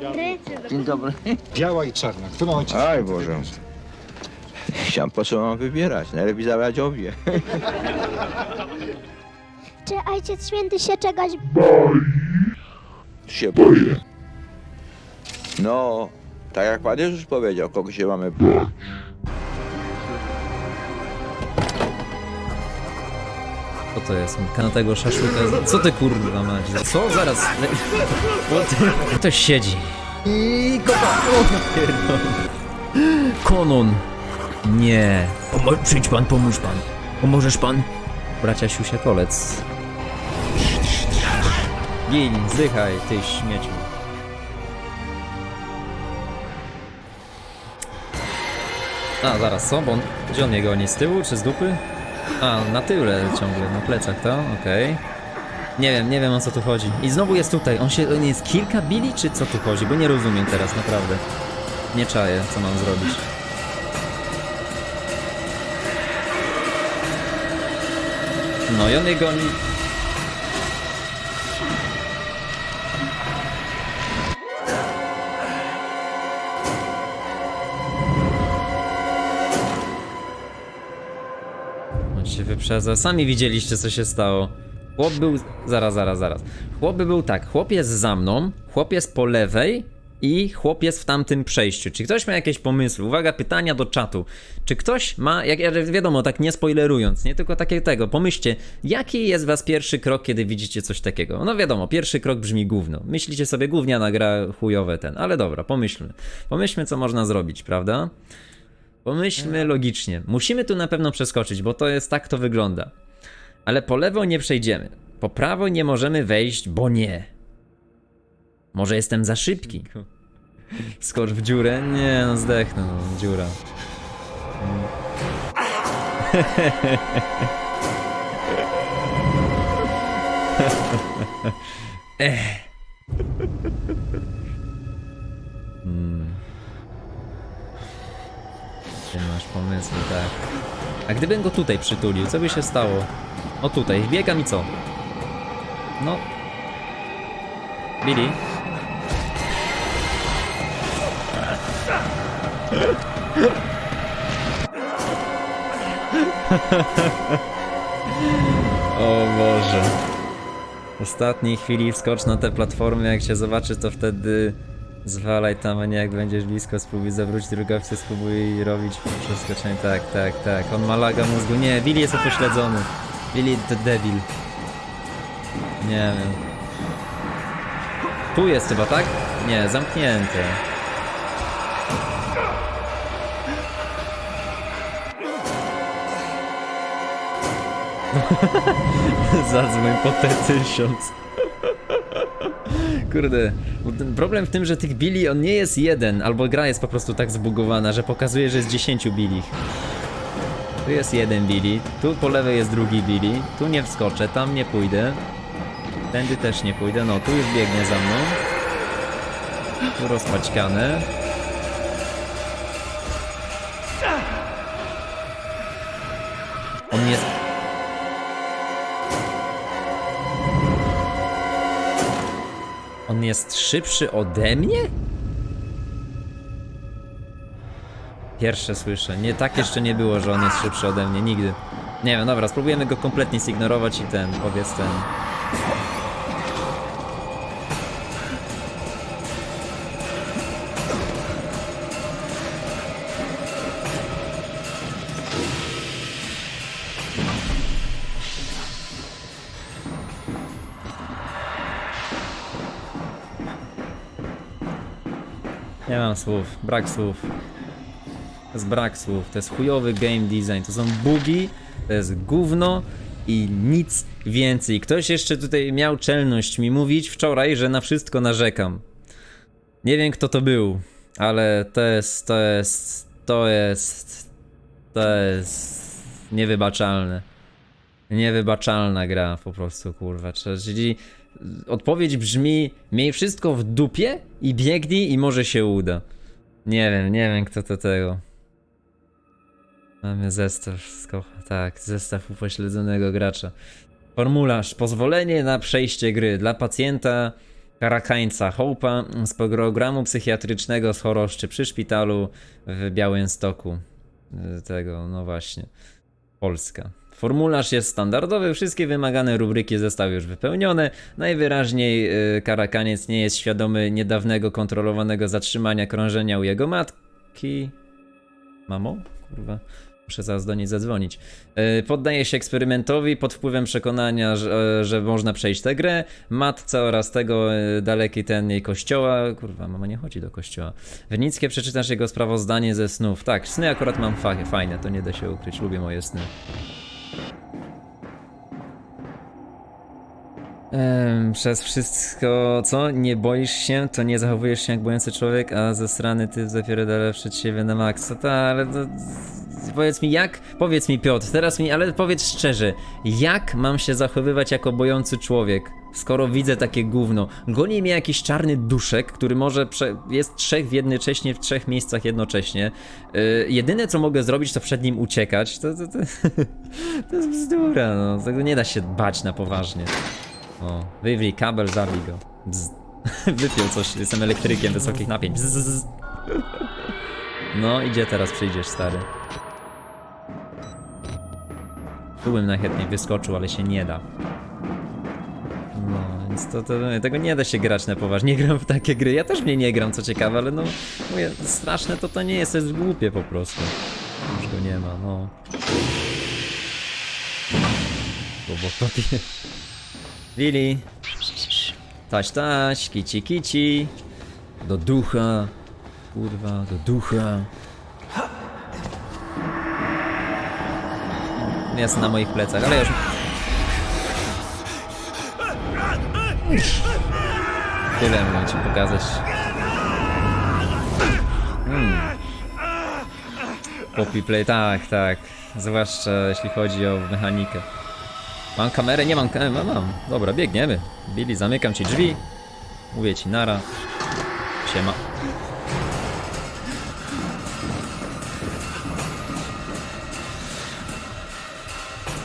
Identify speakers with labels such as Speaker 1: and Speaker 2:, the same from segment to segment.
Speaker 1: dobry.
Speaker 2: Dzień dobry.
Speaker 3: Biała i czarna. Którą ojciec?
Speaker 4: Aj Boże. Chciałem po co mam wybierać? Najlepiej zabrać obie.
Speaker 1: Czy Ojciec Święty się czegoś
Speaker 4: Się boję. No, tak jak Pan Jezus powiedział, kogo się mamy bać.
Speaker 5: Co to jest? Kanatego szaszłyka? Co ty kurwa masz? Co? Zaraz. Ktoś siedzi. I kopa. O, pierdolę. Konon. Nie. Pomo- przyjdź pan, pomóż pan. Pomożesz pan? Bracia Siusia Kolec. Gin, zdychaj, ty śmieciu. A, zaraz, co? Bo on, gdzie on mnie goni? Z tyłu czy z dupy? A, na tyle ciągle, na plecach, to? Okej. Nie wiem, nie wiem o co tu chodzi. I znowu jest tutaj. On się, on jest kilka bili, czy co tu chodzi? Bo nie rozumiem teraz, naprawdę. Nie czaję, co mam zrobić. No i on mnie goni. Wyprzedza. Sami widzieliście, co się stało. Chłop był. Zaraz, zaraz, zaraz. Chłop był tak. Chłop jest za mną, chłop jest po lewej i chłop jest w tamtym przejściu. Czy ktoś ma jakieś pomysły? Uwaga, pytania do czatu. Czy ktoś ma, jak wiadomo, tak nie spoilerując, nie tylko takie tego, pomyślcie, jaki jest was pierwszy krok, kiedy widzicie coś takiego? No wiadomo, pierwszy krok brzmi gówno. Myślicie sobie, gówniana gra chujowe ten, ale dobra, pomyślmy. Pomyślmy, co można zrobić, prawda? Pomyślmy logicznie. Musimy tu na pewno przeskoczyć, bo to jest tak to wygląda. Ale po lewo nie przejdziemy. Po prawo nie możemy wejść, bo nie. Może jestem za szybki. Skocz w dziurę? Nie, no zdechnę, no, dziura. Ech. Tak. A gdybym go tutaj przytulił, co by się stało? O tutaj, wbiegam i co? No. Billy? O Boże. W ostatniej chwili wskocz na tę platformę, jak się zobaczy, to wtedy zwalaj tam, a nie jak będziesz blisko, spróbuj zawrócić drogowcy, spróbuj robić przeskoczenie. Tak, tak, tak. On ma laga mózgu. Nie, Billy jest upośledzony. Billy the devil. Nie wiem. Tu jest chyba, tak? Nie, zamknięte. Zadzwoń po te tysiąc. Kurde, problem w tym, że tych bili on nie jest jeden, albo gra jest po prostu tak zbugowana, że pokazuje, że jest 10 bili. Tu jest jeden bili, tu po lewej jest drugi bili, tu nie wskoczę, tam nie pójdę. Tędy też nie pójdę, no tu już biegnie za mną. Tu rozpaćkane. On jest szybszy ode mnie? Pierwsze słyszę. Nie, tak jeszcze nie było, że on jest szybszy ode mnie, nigdy. Nie wiem, dobra, spróbujemy go kompletnie zignorować i ten, powiedz ten. Nie mam słów, brak słów. To jest brak słów, to jest chujowy game design, to są bugi, to jest gówno i nic więcej. Ktoś jeszcze tutaj miał czelność mi mówić wczoraj, że na wszystko narzekam. Nie wiem kto to był, ale to jest, to jest, to jest, to jest niewybaczalne. Niewybaczalna gra po prostu, kurwa. Czyli odpowiedź brzmi: miej wszystko w dupie i biegnij i może się uda. Nie wiem, nie wiem kto to tego. Mamy zestaw, tak, zestaw upośledzonego gracza. Formularz, pozwolenie na przejście gry dla pacjenta Karakańca Hope'a z programu psychiatrycznego z choroszczy przy szpitalu w Białymstoku. Tego, no właśnie. Polska. Formularz jest standardowy, wszystkie wymagane rubryki zostały już wypełnione. Najwyraźniej y, Karakaniec nie jest świadomy niedawnego kontrolowanego zatrzymania krążenia u jego matki. Mamo? Kurwa. Muszę zaraz do niej zadzwonić. E, Poddaje się eksperymentowi pod wpływem przekonania, że, e, że można przejść tę grę. Matce oraz tego e, daleki ten jej kościoła. Kurwa, mama nie chodzi do kościoła. Wynickie przeczytasz jego sprawozdanie ze snów. Tak, sny akurat mam fa fajne, to nie da się ukryć. Lubię moje sny. Przez wszystko, co? Nie boisz się, to nie zachowujesz się jak bojący człowiek, a ze strony ty zapierdala przed siebie na maksa. Ta, ale to... Powiedz mi jak, powiedz mi Piotr, teraz mi, ale powiedz szczerze, jak mam się zachowywać jako bojący człowiek, skoro widzę takie gówno? Goni mnie jakiś czarny duszek, który może jest trzech w jednocześnie, w trzech miejscach jednocześnie. Yy, jedyne co mogę zrobić to przed nim uciekać, to, to, to, to jest bzdura, no, tego nie da się bać na poważnie. O, wywlij kabel, zabij go. Bzz. Wypił coś, jestem elektrykiem wysokich napięć. Bzz. No, idzie teraz, przyjdziesz, stary. Tu bym najchętniej wyskoczył, ale się nie da. No, więc to, to, tego nie da się grać na poważnie. Nie gram w takie gry. Ja też w nie gram, co ciekawe, ale no, mówię, straszne to to nie jest, to jest głupie po prostu. Już go nie ma, no. Bo papie. Lili. Taś, taś, kici, kici. Do ducha. Kurwa, do ducha. Jest na moich plecach, ale już... Tyle mogę ci pokazać. Hmm. Poppy play, tak, tak. Zwłaszcza jeśli chodzi o mechanikę. Mam kamerę? Nie mam kamery, mam, mam. Dobra, biegniemy. Billy, zamykam ci drzwi. Mówię ci nara. Siema.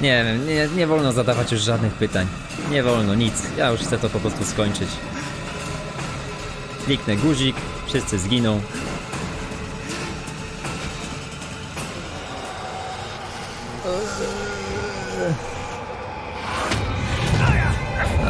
Speaker 5: Nie wiem, nie, nie wolno zadawać już żadnych pytań. Nie wolno, nic. Ja już chcę to po prostu skończyć. Kliknę guzik, wszyscy zginą.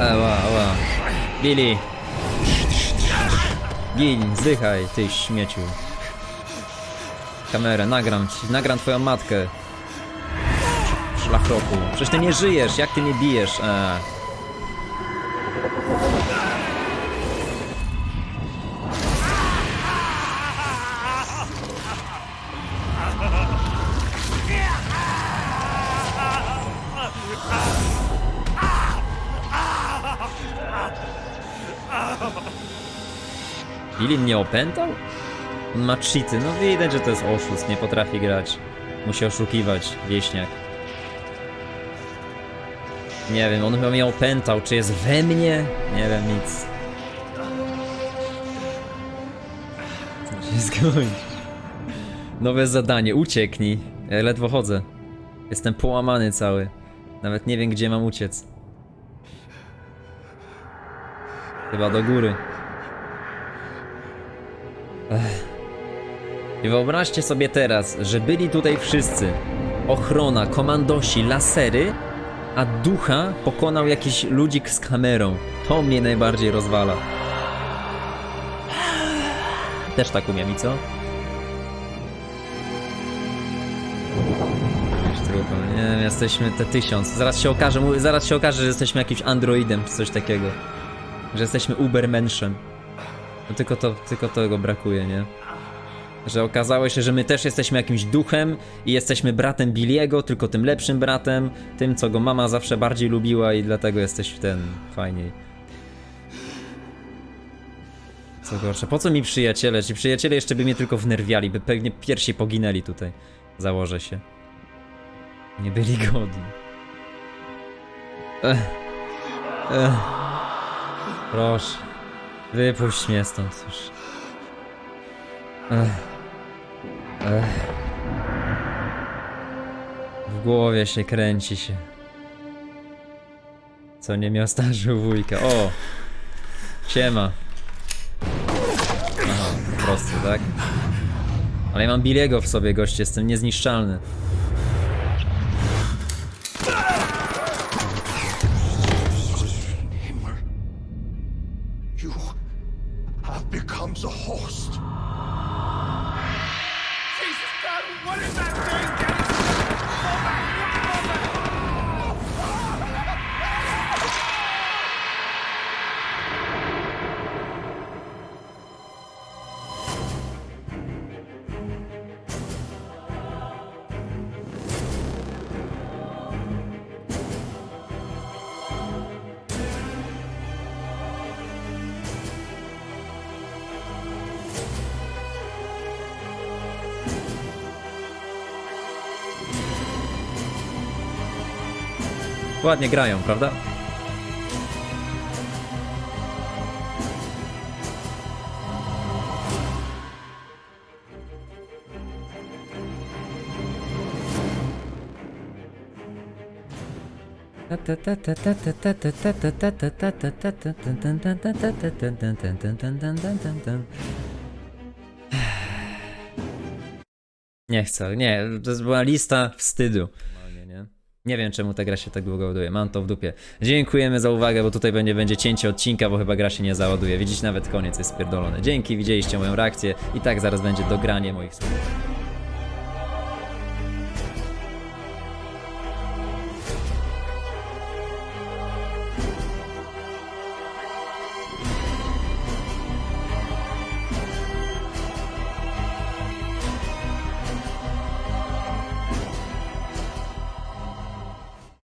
Speaker 5: Ała, ała. Billy! Gin, zdychaj, ty śmieciu. Kamerę, nagram ci, nagram twoją matkę. Szlachroku. Przecież ty nie żyjesz, jak ty nie bijesz? Eee. Billy mnie opętał? On ma cheaty, no widać, że to jest oszust, nie potrafi grać. Musi oszukiwać, wieśniak. Nie wiem, on chyba mnie opętał, czy jest we mnie? Nie wiem, nic. Co się skończy? Nowe zadanie, ucieknij. Ja ledwo chodzę. Jestem połamany cały. Nawet nie wiem, gdzie mam uciec. Chyba do góry. I wyobraźcie sobie teraz, że byli tutaj wszyscy. Ochrona, komandosi, lasery, a ducha pokonał jakiś ludzik z kamerą. To mnie najbardziej rozwala. Też tak umiem i co? Trupy. Nie wiem, jesteśmy te tysiąc. Zaraz się okaże, zaraz się okaże, że jesteśmy jakimś androidem czy coś takiego. Że jesteśmy ubermenszem. No tylko to, tylko tego brakuje, nie? Że okazało się, że my też jesteśmy jakimś duchem i jesteśmy bratem Billiego, tylko tym lepszym bratem, tym co go mama zawsze bardziej lubiła i dlatego jesteś ten fajniej. Co gorsze, po co mi przyjaciele? Ci przyjaciele jeszcze by mnie tylko wnerwiali, by pewnie pierwsi poginęli tutaj. Założę się. Nie byli godni. Ech. Ech. Proszę. Wypuść mnie stąd już. Ech. Ech. W głowie się kręci się. Co nie miał starzył wujka. O! Siema. Aha, po prostu, tak? Ale ja mam Billiego w sobie, goście, jestem niezniszczalny. Ładnie grają, prawda? Nie chcę, nie, to była lista wstydu. Nie wiem czemu ta gra się tak długo ładuje, mam to w dupie. Dziękujemy za uwagę, bo tutaj będzie, będzie cięcie odcinka, bo chyba gra się nie załaduje. Widzicie, nawet koniec jest spierdolony. Dzięki, widzieliście moją reakcję i tak zaraz będzie dogranie moich słów.